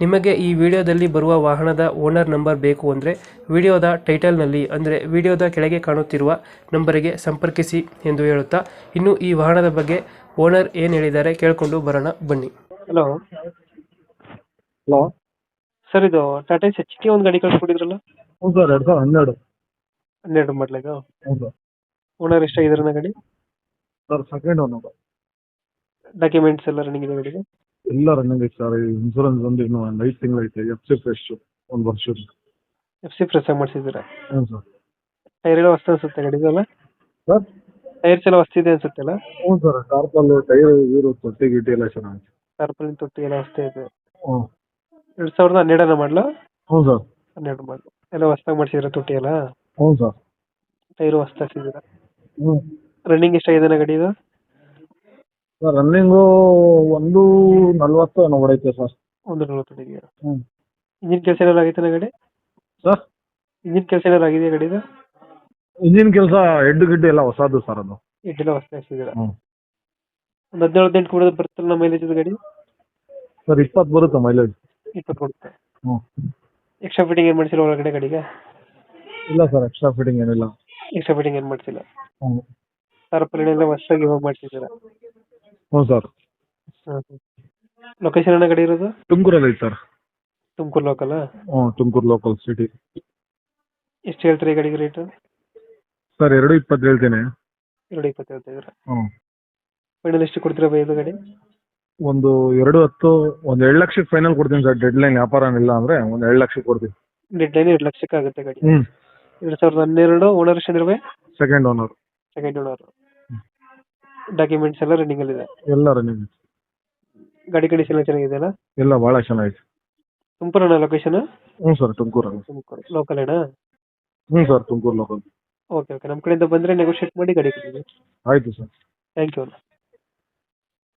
ನಿಮಗೆ ಈ ವಿಡಿಯೋದಲ್ಲಿ ಬರುವ ವಾಹನದ ಓನರ್ ನಂಬರ್ ಬೇಕು ಅಂದರೆ ವಿಡಿಯೋದ ಟೈಟಲ್ನಲ್ಲಿ ಅಂದರೆ ವಿಡಿಯೋದ ಕೆಳಗೆ ಕಾಣುತ್ತಿರುವ ನಂಬರಿಗೆ ಸಂಪರ್ಕಿಸಿ ಎಂದು ಹೇಳುತ್ತಾ ಇನ್ನು ಈ ವಾಹನದ ಬಗ್ಗೆ ಓನರ್ ಏನು ಹೇಳಿದ್ದಾರೆ ಕೇಳಿಕೊಂಡು ಬರೋಣ ಬನ್ನಿ. ಹಲೋ. ಹಲೋ. ಸರ್ ಇದು ಟಾಟಾ ಎಚ್ ಟಿ ಒಂದು ಗಾಡಿ ಕಳ್ಸ್ಕೊಟ್ಟಿದ್ರಲ್ಲ? ಹ್ಞೂ ಸರ್ ಎರಡು ಸಾವಿರದ ಹನ್ನೆರಡು. ಹನ್ನೆರಡು ಮಾಡ್ಲಾಗ ಹ್ಞೂ ಸರ್ ಓನರ್ ಎಷ್ಟಾಗಿದ್ರನ ಗಾಡಿ? ಸರ್ ಸೆಕೆಂಡ್ ಒನ್ ಅದು ಡಾಕ್ಯುಮೆಂಟ್ಸ್ ಎಲ್ಲ ರನ್ನಿಂಗ್ ಇದೆ ಗಾಡಿಗೆ? ಎಲ್ಲ ರನ್ನಿಂಗ್ ಐತೆ ಸರ್ ಇನ್ಸೂರೆನ್ಸ್ ಬಂದು ಇನ್ನು ಒಂದು ಐದು ತಿಂಗಳು ಐತೆ ಎಫ್ ಸಿ ಫ್ರೆಶ್ ಒಂದು ವರ್ಷ ಎಫ್ ಸಿ ಫ್ರೆಶ್ ಮಾಡಿಸಿದ್ದೀರಾ? ಹ್ಞೂ ಸರ್ ಟೈರ್ ಎಲ್ಲ ವಸ್ತು ಅನ್ಸುತ್ತೆ ಗಾಡಿದಲ್ಲ ಸರ್ ಟೈರ್ಸ್ ಎಲ್ಲ ಹೊಸ್ತಿದೆ ಅನ್ಸುತ್ತೆ ಅಲ್ಲ? ಹ್ಞೂ ಸರ್ ಟಾರ್ಪಲ್ ಟೈರ್ ಇರು ತೊಟ್ಟಿ ಗಿಟ್ಟಿ ಎಲ್ಲ ಚೆನ್ನಾಗಿ ಟಾರ್ಪಲ್ ತೊಟ್ಟಿ ಎಲ್ಲ ಹೊಸ್ತೇ ಇದೆ. ಹ್ಞೂ ಎರಡು ಸಾವಿರದ ಹನ್ನೆರಡನ ಮಾಡಲ? ಹ್ಞೂ ಸರ್ ಹನ್ನೆರಡು ಮಾಡಲು. ಎಲ್ಲ ಹೊಸ್ದಾಗಿ ಮಾಡಿಸಿದ್ರೆ ತೊಟ್ಟಿ ಎಲ್ಲ? ಹ್ಞೂ ಸರ್ ಟೈರು ಹೊಸ್ತಾಗ್ಸಿದ್ದೀರಾ ಹ್ಞೂ ರನ್ನಿಂಗ್ ಎಷ್ಟಾಗಿದೆ ಗಾಡಿ ಇದು? ಸರ್ ರನ್ನಿಂಗು ಒಂದು ನಲ್ವತ್ತು ಏನೋ ಹೊಡೈತೆ ಸರ್ ಒಂದು ನಲ್ವತ್ತು ಇದೆಯಾ ಹ್ಞೂ ಇಂಜಿನ್ ಕೆಲಸ ಏನಾದ್ರು ಆಗೈತಲ್ಲ ಗಾಡಿ? ಸರ್ ಇಂಜಿನ್ ಕೆಲಸ ಏನಾದ್ರು ಆಗಿದೆಯಾ ಗಾಡಿದು ಇಂಜಿನ್ ಕೆಲಸ ಹೆಡ್ ಗಿಡ್ಡು ಎಲ್ಲ ಹೊಸದು ಸರ್ ಅದು. ಎಡ್ಡೆಲ್ಲ ಹೊಸ್ತಾಗಿ ಹಾಕ್ಸಿದ್ದೀರಾ ಹ್ಞೂ ಒಂದು ಹದಿನೇಳು ಹದಿನೆಂಟು ಕೂಡ ಬರ್ತಲ್ಲ ನಮ್ಮ ಮೈಲೇಜ್ ಗಾಡಿ? ಸರ್ ಇಪ್ಪತ್ತು ಬರುತ್ತೆ ಮೈಲೇಜ್ ಇಪ್ಪತ್ತು ಕೊಡುತ್ತೆ ಹ್ಞೂ ಎಕ್ಸ್ಟ್ರಾ ಫಿಟ್ಟಿಂಗ್ ಏನು ಮಾಡಿಸಿಲ್ಲ ಒಳಗಡೆ ಗಾಡಿಗೆ ಇಲ್ಲ ಸರ್ ಎಕ್ಸ್ಟ್ರಾ ಫಿಟ್ಟಿಂಗ್ ಏನಿಲ್ಲ. ಎಕ್ಸ್ಟ್ರಾ ಫಿಟ್ಟಿಂಗ್ ಏನು ಮಾಡಿಸಿಲ್ಲ? ಹ್ಞೂ ಟಾರ್ಪಲಿನ್ ಎಲ್ಲ ಹೊಸ್ದಾಗಿ ಇವಾಗ ಮಾಡಿಸಿದ್ದೀರಾ? ಹ್ಞೂ ಸರ್. ಲೊಕೇಶನ್ ಅಣ್ಣ ಗಾಡಿ ಇರೋದು? ತುಮಕೂರಲ್ಲಿ ಐತೆ ಸರ್. ತುಮಕೂರು ಲೋಕಲ್ ಹ್ಞೂ ತುಮಕೂರು ಲೋಕಲ್ ಸಿಟಿ ಎಷ್ಟು ಹೇಳ್ತೀರಿ ಈ ಗಾಡಿಗೆ ರೇಟು ಸರ್ ಎರಡು ಇಪ್ಪತ್ತು ಹೇಳ್ತೀನಿ. ಎರಡು ಇಪ್ಪತ್ತು ಹೇಳ್ತಿದ್ದೀರಾ ಹ್ಞೂ. ಫೈನಲ್ ಎಷ್ಟು ಕೊಡ್ತೀರಾ ಬೈ ಇದು ಗಾಡಿ? ಒಂದು ಎರಡು ಹತ್ತು ಒಂದು ಎರಡು ಲಕ್ಷಕ್ಕೆ ಫೈನಲ್ ಕೊಡ್ತೀನಿ ಸರ್. ಡೆಡ್ ಲೈನ್ ವ್ಯಾಪಾರ ಇಲ್ಲ ಅಂದ್ರೆ ಒಂದು ಎರಡು ಲಕ್ಷಕ್ಕೆ ಕೊಡ್ತೀನಿ. ಡೆಡ್ ಲೈನ್ ಎರಡು ಲಕ್ಷಕ್ಕೆ ಆಗುತ್ತೆ ಗಾಡಿ. ಹ್ಞೂ. ಎರಡು ಸಾವಿರದ ಹನ್ನೆರಡು ಓನರ್ ಎಷ್ಟು by second owner second owner documents ಎಲ್ಲ ರನ್ನಿಂಗ್ ಅಲ್ಲಿ ಇದೆ. ಎಲ್ಲ ರನ್ನಿಂಗ್ ಗಾಡಿ ಕಂಡೀಷನ್ ಎಲ್ಲ ಚೆನ್ನಾಗಿದೆಯಲ್ಲ ಎಲ್ಲ ಬಹಳ ಚೆನ್ನಾಗಿದೆ ತುಮಕೂರು ಅಣ್ಣ ಲೊಕೇಶನ್ ಹ್ಞೂ ಸರ್ ತುಮಕೂರಲ್ಲಿ ತುಮಕೂರು. ಲೋಕಲ್ ಅಣ್ಣ ಹ್ಞೂ sir Tumakuru local okay okay ನಮ್ಮ ಕಡೆಯಿಂದ ಬಂದರೆ ನೆಗೋಷಿಯೇಟ್ ಮಾಡಿ ಗಾಡಿ ಕೊಡ್ತೀವಿ. ಆಯಿತು ಸರ್ ಥ್ಯಾಂಕ್ ಯು ಅಣ್ಣ.